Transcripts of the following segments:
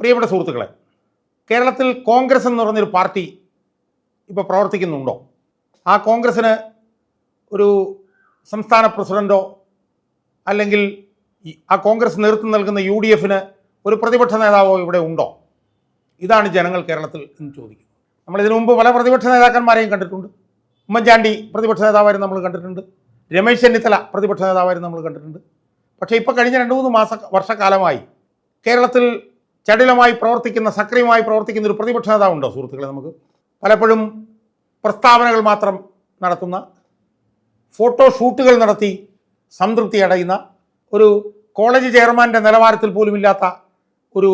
പ്രിയപ്പെട്ട സുഹൃത്തുക്കളെ കേരളത്തിൽ കോൺഗ്രസ് എന്ന് പറഞ്ഞൊരു പാർട്ടി ഇപ്പോൾ പ്രവർത്തിക്കുന്നുണ്ടോ? ആ കോൺഗ്രസ്സിന് ഒരു സംസ്ഥാന പ്രസിഡന്റോ അല്ലെങ്കിൽ ആ കോൺഗ്രസ് നേതൃത്വം നൽകുന്ന യു ഡി എഫിന് ഒരു പ്രതിപക്ഷ നേതാവോ ഇവിടെ ഉണ്ടോ? ഇതാണ് ജനങ്ങൾ കേരളത്തിൽ എന്ന് ചോദിക്കുന്നത്. നമ്മൾ ഇതിനു മുമ്പ് പല പ്രതിപക്ഷ നേതാക്കന്മാരെയും കണ്ടിട്ടുണ്ട്. ഉമ്മൻചാണ്ടി പ്രതിപക്ഷ നേതാവായിരുന്നു നമ്മൾ കണ്ടിട്ടുണ്ട്. രമേശ് ചെന്നിത്തല പ്രതിപക്ഷ നേതാവായിരുന്നു നമ്മൾ കണ്ടിട്ടുണ്ട്. പക്ഷേ ഇപ്പോൾ കഴിഞ്ഞ രണ്ട് മൂന്ന് മാസ വർഷക്കാലമായി കേരളത്തിൽ ചടിലമായി പ്രവർത്തിക്കുന്ന സക്രിയമായി പ്രവർത്തിക്കുന്ന ഒരു പ്രതിപക്ഷ നേതാവുണ്ടോ? സുഹൃത്തുക്കളെ നമുക്ക് പലപ്പോഴും പ്രസ്താവനകൾ മാത്രം നടത്തുന്ന ഫോട്ടോ ഷൂട്ടുകൾ നടത്തി സംതൃപ്തി അടയുന്ന ഒരു കോളേജ് ചെയർമാന്റെ നിലവാരത്തിൽ പോലും ഇല്ലാത്ത ഒരു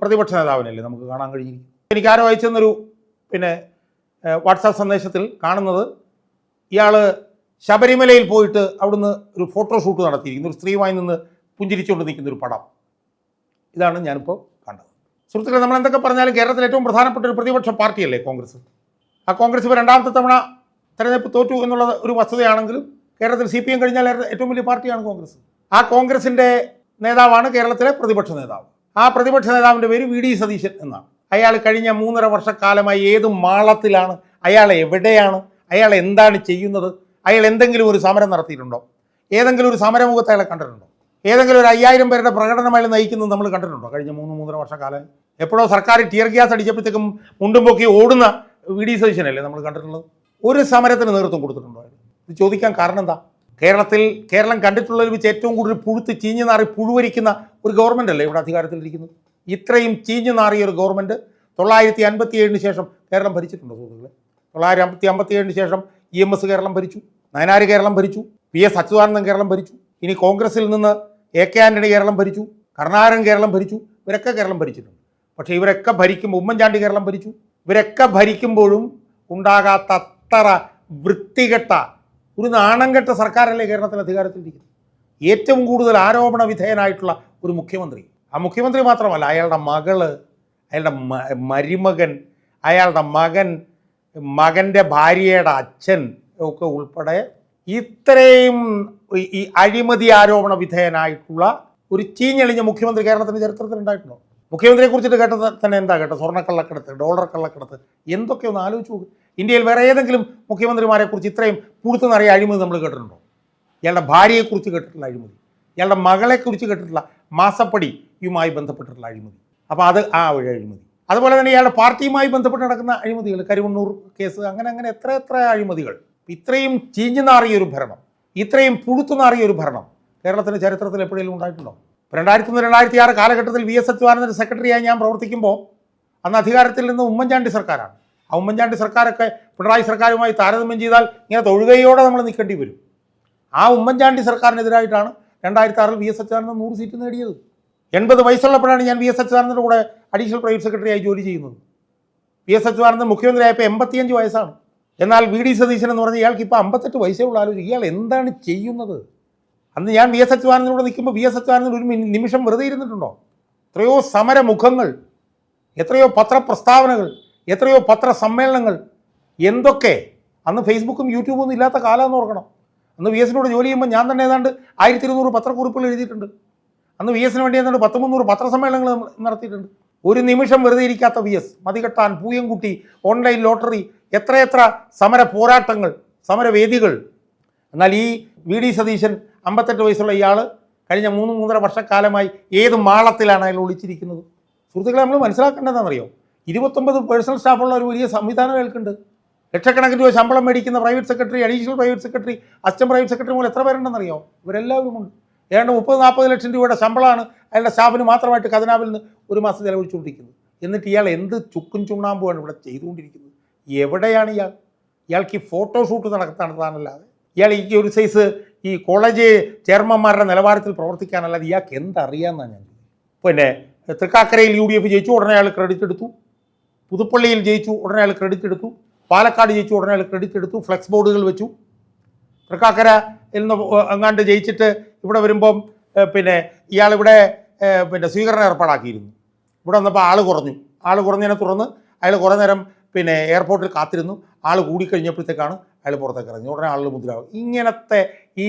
പ്രതിപക്ഷ നേതാവിനല്ലേ നമുക്ക് കാണാൻ കഴിഞ്ഞിരിക്കും എനിക്ക് ആരോ അയച്ചെന്നൊരു പിന്നെ വാട്സാപ്പ് സന്ദേശത്തിൽ കാണുന്നത് ഇയാൾ ശബരിമലയിൽ പോയിട്ട് അവിടുന്ന് ഒരു ഫോട്ടോ ഷൂട്ട് നടത്തിയിരിക്കുന്നു. ഒരു സ്ത്രീയുമായി നിന്ന് പുഞ്ചിരിച്ചുകൊണ്ട് നിൽക്കുന്ന ഒരു പടം. ഇതാണ് ഞാനിപ്പോൾ സുഹൃത്തുക്കളെ നമ്മൾ എന്തൊക്കെ പറഞ്ഞാലും കേരളത്തിൽ ഏറ്റവും പ്രധാനപ്പെട്ട ഒരു പ്രതിപക്ഷ പാർട്ടിയല്ലേ കോൺഗ്രസ്? ആ കോൺഗ്രസ് ഇപ്പോൾ രണ്ടാമത്തെ തവണ തെരഞ്ഞെടുപ്പ് തോറ്റു എന്നുള്ള ഒരു വസ്തുതയാണെങ്കിലും കേരളത്തിൽ സി പി എം കഴിഞ്ഞാൽ ഏറ്റവും വലിയ പാർട്ടിയാണ് കോൺഗ്രസ്. ആ കോൺഗ്രസിന്റെ നേതാവാണ് കേരളത്തിലെ പ്രതിപക്ഷ നേതാവ്. ആ പ്രതിപക്ഷ നേതാവിന്റെ പേര് വി ഡി സതീശൻ എന്നാണ്. അയാൾ കഴിഞ്ഞ മൂന്നര വർഷക്കാലമായി ഏത് മാളത്തിലാണ്? അയാൾ എവിടെയാണ്? അയാൾ എന്താണ് ചെയ്യുന്നത്? അയാൾ എന്തെങ്കിലും ഒരു സമരം നടത്തിയിട്ടുണ്ടോ? ഏതെങ്കിലും ഒരു സമരമുഖത്തെ അയാളെ കണ്ടിട്ടുണ്ടോ? ഏതെങ്കിലും ഒരു അയ്യായിരം പേരുടെ പ്രകടനമായി നയിക്കുന്നത് നമ്മൾ കണ്ടിട്ടുണ്ടോ? കഴിഞ്ഞ മൂന്ന് മൂന്നര വർഷക്കാലം എപ്പോഴോ സർക്കാർ ടിയർ ഗ്യാസ് അടിച്ചപ്പോഴത്തേക്കും മുണ്ടും പൊക്കി ഓടുന്ന വി ഡി സതീശനല്ലേ നമ്മൾ കണ്ടിട്ടുള്ളത്? ഒരു സമരത്തിന് നേതൃത്വം കൊടുത്തിട്ടുണ്ടോ? ഇത് ചോദിക്കാൻ കാരണം എന്താ? കേരളത്തിൽ കേരളം കണ്ടിട്ടുള്ളതിൽ വെച്ച് ഏറ്റവും കൂടുതൽ പുഴുത്ത് ചീഞ്ഞു നാറി പുഴുവരിക്കുന്ന ഒരു ഗവൺമെന്റ് അല്ലേ ഇവിടെ അധികാരത്തിലിരിക്കുന്നത്? ഇത്രയും ചീഞ്ഞു നാറിയ ഒരു ഗവൺമെന്റ് തൊള്ളായിരത്തി അൻപത്തി ഏഴിന് ശേഷം കേരളം ഭരിച്ചിട്ടുണ്ടോ സുഹൃത്തുക്കളെ? തൊള്ളായിരത്തി അമ്പത്തി അമ്പത്തി ഏഴിന് ശേഷം ഇ എം എസ് കേരളം ഭരിച്ചു നയനാർ കേരളം ഭരിച്ചു പി എസ് അച്യുതാനന്ദൻ കേരളം ഭരിച്ചു ഇനി കോൺഗ്രസിൽ നിന്ന് എ കെ ആന്റണി കേരളം ഭരിച്ചു കർണാടകം കേരളം ഭരിച്ചു ഇവരൊക്കെ കേരളം ഭരിച്ചിട്ടുണ്ട്. പക്ഷേ ഇവരൊക്കെ ഭരിക്കുമ്പോൾ ഉമ്മൻചാണ്ടി കേരളം ഭരിച്ചു. ഇവരൊക്കെ ഭരിക്കുമ്പോഴും ഉണ്ടാകാത്ത അത്ര വൃത്തികെട്ട ഒരു നാണംകെട്ട സർക്കാരല്ലേ കേരളത്തിൽ അധികാരത്തിലിരിക്കുന്നത്? ഏറ്റവും കൂടുതൽ ആരോപണ വിധേയനായിട്ടുള്ള ഒരു മുഖ്യമന്ത്രി. ആ മുഖ്യമന്ത്രി മാത്രമല്ല അയാളുടെ മകൾ അയാളുടെ മരുമകൻ അയാളുടെ മകൻ മകന്റെ ഭാര്യയുടെ അച്ഛൻ ഒക്കെ ഉൾപ്പെടെ ഇത്രയും ഈ അഴിമതി ആരോപണ വിധേയനായിട്ടുള്ള ഒരു ചീഞ്ഞെളിഞ്ഞ മുഖ്യമന്ത്രി കേരളത്തിന്റെ ചരിത്രത്തിൽ ഉണ്ടായിട്ടുണ്ടോ മുഖ്യമന്ത്രിയെ കുറിച്ചിട്ട് കേട്ടത് തന്നെ എന്താ കേട്ടോ? സ്വർണക്കള്ളക്കടത്ത് ഡോളർ കള്ളക്കടത്ത് എന്തൊക്കെ ഒന്ന് ആലോചിച്ച് ഇന്ത്യയിൽ വേറെ ഏതെങ്കിലും മുഖ്യമന്ത്രിമാരെ കുറിച്ച് ഇത്രയും പുഴുത്തു നിറയെ അഴിമതി നമ്മൾ കേട്ടിട്ടുണ്ടോ? ഇയാളുടെ ഭാര്യയെക്കുറിച്ച് കേട്ടിട്ടുള്ള അഴിമതി ഇയാളുടെ മകളെക്കുറിച്ച് കേട്ടിട്ടുള്ള മാസപ്പടിയുമായി ബന്ധപ്പെട്ടിട്ടുള്ള അഴിമതി. അപ്പോൾ അത് ആ ഒരു അഴിമതി. അതുപോലെ തന്നെ ഇയാളുടെ പാർട്ടിയുമായി ബന്ധപ്പെട്ട് നടക്കുന്ന അഴിമതികൾ കരുവണ്ണൂർ കേസ് അങ്ങനെ അങ്ങനെ എത്ര എത്ര അഴിമതികൾ. ഇത്രയും ചീഞ്ഞു നാറിയ ഒരു ഭരണം ഇത്രയും പുഴുത്തു നാറിയ ഒരു ഭരണം കേരളത്തിന്റെ ചരിത്രത്തിൽ എപ്പോഴെങ്കിലും ഉണ്ടായിട്ടുണ്ടോ? രണ്ടായിരത്തി ഒന്ന് രണ്ടായിരത്തി ആറ് കാലഘട്ടത്തിൽ വി എസ് അച്യുതാനന്ദൻ സെക്രട്ടറിയായി ഞാൻ പ്രവർത്തിക്കുമ്പോൾ അന്ന് അധികാരത്തിൽ നിന്ന് ഉമ്മൻചാണ്ടി സർക്കാരാണ്. ആ ഉമ്മൻചാണ്ടി സർക്കാരൊക്കെ പിണറായി സർക്കാരുമായി താരതമ്യം ചെയ്താൽ ഇങ്ങനെ തൊഴുകയോടെ നമ്മൾ നിൽക്കേണ്ടി വരും. ആ ഉമ്മൻചാണ്ടി സർക്കാരിനെതിരായിട്ടാണ് രണ്ടായിരത്തി ആറിൽ വി എസ് അച്യുതാനന്ദൻ നൂറ് സീറ്റ് നേടിയത്. എൺപത് വയസ്സുള്ളപ്പോഴാണ് ഞാൻ വി എസ് അച്യുതാനന്ദന്റെ കൂടെ അഡീഷണൽ പ്രൈവറ്റ് സെക്രട്ടറിയായി ജോലി ചെയ്യുന്നത്. വി എസ് അച്യുതാനന്ദൻ മുഖ്യമന്ത്രിയായപ്പോൾ എൺപത്തിയഞ്ച് വയസ്സാണ്. എന്നാൽ വി ഡി സതീശൻ എന്ന് പറഞ്ഞാൽ ഇയാൾക്ക് ഇപ്പോൾ അമ്പത്തെട്ട് വയസ്സേ ഉള്ളൂ. ആലോചിക്കുക ഇയാൾ എന്താണ് ചെയ്യുന്നത്? അന്ന് ഞാൻ വി എസ് അച്യുതാനന്ദനോട് നിൽക്കുമ്പോൾ വി എസ് അച്യുതാനന്ദൻ ഒരു നിമിഷം വെറുതെ ഇരുന്നിട്ടുണ്ടോ? എത്രയോ സമരമുഖങ്ങൾ എത്രയോ പത്രപ്രസ്താവനകൾ എത്രയോ പത്രസമ്മേളനങ്ങൾ എന്തൊക്കെ? അന്ന് ഫേസ്ബുക്കും യൂട്യൂബും ഒന്നും ഇല്ലാത്ത കാലമെന്ന് ഓർക്കണം. അന്ന് വി എസിനോട് ജോലി ചെയ്യുമ്പോൾ ഞാൻ തന്നെ ഏതാണ്ട് ആയിരത്തി ഇരുന്നൂറ് പത്രക്കുറിപ്പുകൾ എഴുതിയിട്ടുണ്ട്. അന്ന് വി എസിന് വേണ്ടി ഏതാണ്ട് പത്ത് മുന്നൂറ് പത്രസമ്മേളനങ്ങൾ നടത്തിയിട്ടുണ്ട്. ഒരു നിമിഷം വെറുതെ ഇരിക്കാത്ത V S Mathikettan Pooyamkutty online lottery എത്രയെത്ര സമര പോരാട്ടങ്ങൾ സമരവേദികൾ. എന്നാൽ ഈ വി ഡി സതീശൻ അമ്പത്തെട്ട് വയസ്സുള്ള ഇയാൾ കഴിഞ്ഞ മൂന്ന് മൂന്നര വർഷക്കാലമായി ഏത് മാളത്തിലാണ് അയാൾ ഒളിച്ചിരിക്കുന്നത്? സുഹൃത്തുക്കളെ നമ്മൾ മനസ്സിലാക്കേണ്ടതെന്നറിയോ ഇരുപത്തൊമ്പത് പേഴ്സണൽ സ്റ്റാഫുള്ള ഒരു വലിയ സംവിധാനം അയാൾക്കുണ്ട്. ലക്ഷക്കണക്കിന് രൂപ ശമ്പളം മേടിക്കുന്ന private secretary additional private secretary assistant private secretary മുതൽ എത്ര പേരുണ്ടെന്നറിയോ? ഇവരെല്ലാവരും ഉണ്ട്. ഏതാണ്ട് മുപ്പത് നാൽപ്പത് ലക്ഷം രൂപയുടെ ശമ്പളമാണ് അയാളുടെ സ്റ്റാഫിന് മാത്രമായിട്ട് ഖജനാവിൽ നിന്ന് ഒരു മാസം ചെലവഴിച്ചുകൊണ്ടിരിക്കുന്നത്. എന്നിട്ട് ഇയാൾ എന്ത് ചുക്കും ചുണ്ണാമ്പുമാണ് ഇവിടെ ചെയ്തുകൊണ്ടിരിക്കുന്നത്? എവിടെയാണ് ഇയാൾ? ഇയാൾക്ക് ഈ ഫോട്ടോഷൂട്ട് നടത്താനല്ലാതെ. ഇയാൾ ഈ ഒരു സൈസ് ഈ കോളേജ് ചെയർമാന്മാരുടെ നിലവാരത്തിൽ പ്രവർത്തിക്കാനല്ലാതെ ഇയാൾക്ക് എന്തറിയാമെന്നാണ് ഞാൻ. പിന്നെ തൃക്കാക്കരയിൽ യു ഡി എഫ് ജയിച്ചു ഉടനെ അയാൾ ക്രെഡിറ്റ് എടുത്തു. പുതുപ്പള്ളിയിൽ ജയിച്ചു ഉടനെ അയാൾ ക്രെഡിറ്റ് എടുത്തു. പാലക്കാട് ജയിച്ചു ഉടനെ അയാൾ ക്രെഡിറ്റ് എടുത്തു. ഫ്ലെക്സ് ബോർഡുകൾ വെച്ചു. തൃക്കാക്കര എന്ന് അങ്ങാണ്ട് ജയിച്ചിട്ട് ഇവിടെ വരുമ്പം പിന്നെ ഇയാളിവിടെ പിന്നെ സ്വീകരണം ഏർപ്പാടാക്കിയിരുന്നു. ഇവിടെ വന്നപ്പോൾ ആൾ കുറഞ്ഞു. ആൾ കുറഞ്ഞതിനെ തുടർന്ന് അയാൾ കുറേ നേരം പിന്നെ എയർപോർട്ടിൽ കാത്തിരുന്നു. ആൾ കൂടിക്കഴിഞ്ഞപ്പോഴത്തേക്കാണ് അയാൾ പുറത്തേക്ക് ഇറങ്ങി. ഉടനെ ആളുകൾ മുദ്രാവും ഇങ്ങനത്തെ ഈ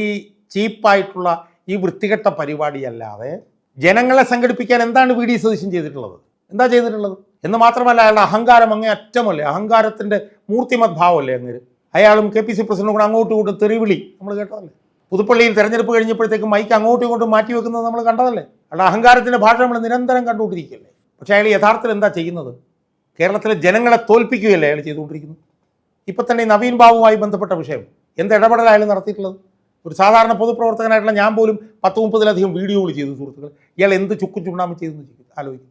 ചീപ്പായിട്ടുള്ള ഈ വൃത്തികെട്ട പരിപാടിയല്ലാതെ ജനങ്ങളെ സംഘടിപ്പിക്കാൻ എന്താണ് വി ഡി സതീശൻ ചെയ്തിട്ടുള്ളത്? എന്താ ചെയ്തിട്ടുള്ളത്? എന്ന് മാത്രമല്ല അയാളുടെ അഹങ്കാരം അങ്ങേ അറ്റമല്ലേ? അഹങ്കാരത്തിന്റെ മൂർത്തിമത് ഭാവമല്ലേ അയാളും കെ പി സി പ്രസിഡന്റും കൂടെ അങ്ങോട്ടും ഇങ്ങോട്ടും തെറിവിളി നമ്മൾ കേട്ടതല്ലേ? പുതുപ്പള്ളിയിൽ തെരഞ്ഞെടുപ്പ് കഴിഞ്ഞപ്പോഴത്തേക്ക് മൈക്ക് അങ്ങോട്ടും ഇങ്ങോട്ടും മാറ്റി വെക്കുന്നത് നമ്മൾ കണ്ടതല്ലേ? അയാളുടെ അഹങ്കാരത്തിന്റെ ഭാഷ നമ്മൾ നിരന്തരം കണ്ടുകൊണ്ടിരിക്കുകയല്ലേ? പക്ഷേ അയാൾ യഥാർത്ഥത്തിൽ എന്താ ചെയ്യുന്നത്? കേരളത്തിലെ ജനങ്ങളെ തോൽപ്പിക്കുകയല്ലേ അയാൾ ചെയ്തുകൊണ്ടിരിക്കുന്നത്? ഇപ്പം തന്നെ നവീൻ ബാബുവുമായി ബന്ധപ്പെട്ട വിഷയം. എന്ത് ഇടപെടൽ അയാൾ നടത്തിയിട്ടുള്ളത്? ഒരു സാധാരണ പൊതുപ്രവർത്തകനായിട്ടുള്ള ഞാൻ പോലും പത്ത് മുപ്പതിലധികം വീഡിയോകൾ ചെയ്തു സുഹൃത്തുക്കൾ ഇയാൾ എന്ത് ചുക്കും ചുണ്ണാമ്പ് ചെയ്യും ആലോചിക്കും.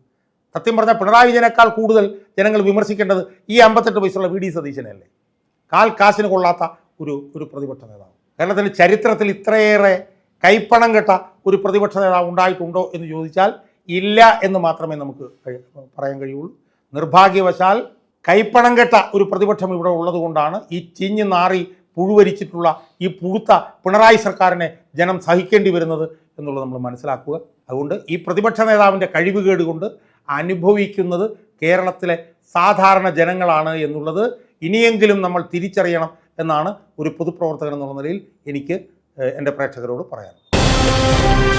സത്യം പറഞ്ഞാൽ പിണറായി വിജയനേക്കാൾ കൂടുതൽ ജനങ്ങൾ വിമർശിക്കേണ്ടത് ഈ അമ്പത്തെട്ട് വയസ്സുള്ള വി. ഡി. സതീശനല്ലേ? കാൽ കാശിന് കൊള്ളാത്ത ഒരു ഒരു പ്രതിപക്ഷ നേതാവ്. കേരളത്തിന്റെ ചരിത്രത്തിൽ ഇത്രയേറെ കൈപ്പണം കെട്ട ഒരു പ്രതിപക്ഷ നേതാവ് ഉണ്ടായിട്ടുണ്ടോ എന്ന് ചോദിച്ചാൽ ഇല്ല എന്ന് മാത്രമേ നമുക്ക് പറയാൻ കഴിയുള്ളൂ. നിർഭാഗ്യവശാൽ കൈപ്പണം കെട്ട ഒരു പ്രതിപക്ഷം ഇവിടെ ഉള്ളതുകൊണ്ടാണ് ഈ ചിഞ്ഞ് നാറി പുഴുവരിച്ചിട്ടുള്ള ഈ പുഴുത്ത പിണറായി സർക്കാരിനെ ജനം സഹിക്കേണ്ടി വരുന്നത് എന്നുള്ളത് നമ്മൾ മനസ്സിലാക്കുക. അതുകൊണ്ട് ഈ പ്രതിപക്ഷ നേതാവിന്റെ കഴിവുകേട് കൊണ്ട് അനുഭവിക്കുന്നത് കേരളത്തിലെ സാധാരണ ജനങ്ങളാണ് എന്നുള്ളത് ഇനിയെങ്കിലും നമ്മൾ തിരിച്ചറിയണം എന്നാണ് ഒരു പൊതുപ്രവർത്തകൻ എന്നുള്ള നിലയിൽ എനിക്ക് എന്റെ പ്രേക്ഷകരോട് പറയാനുള്ളത്.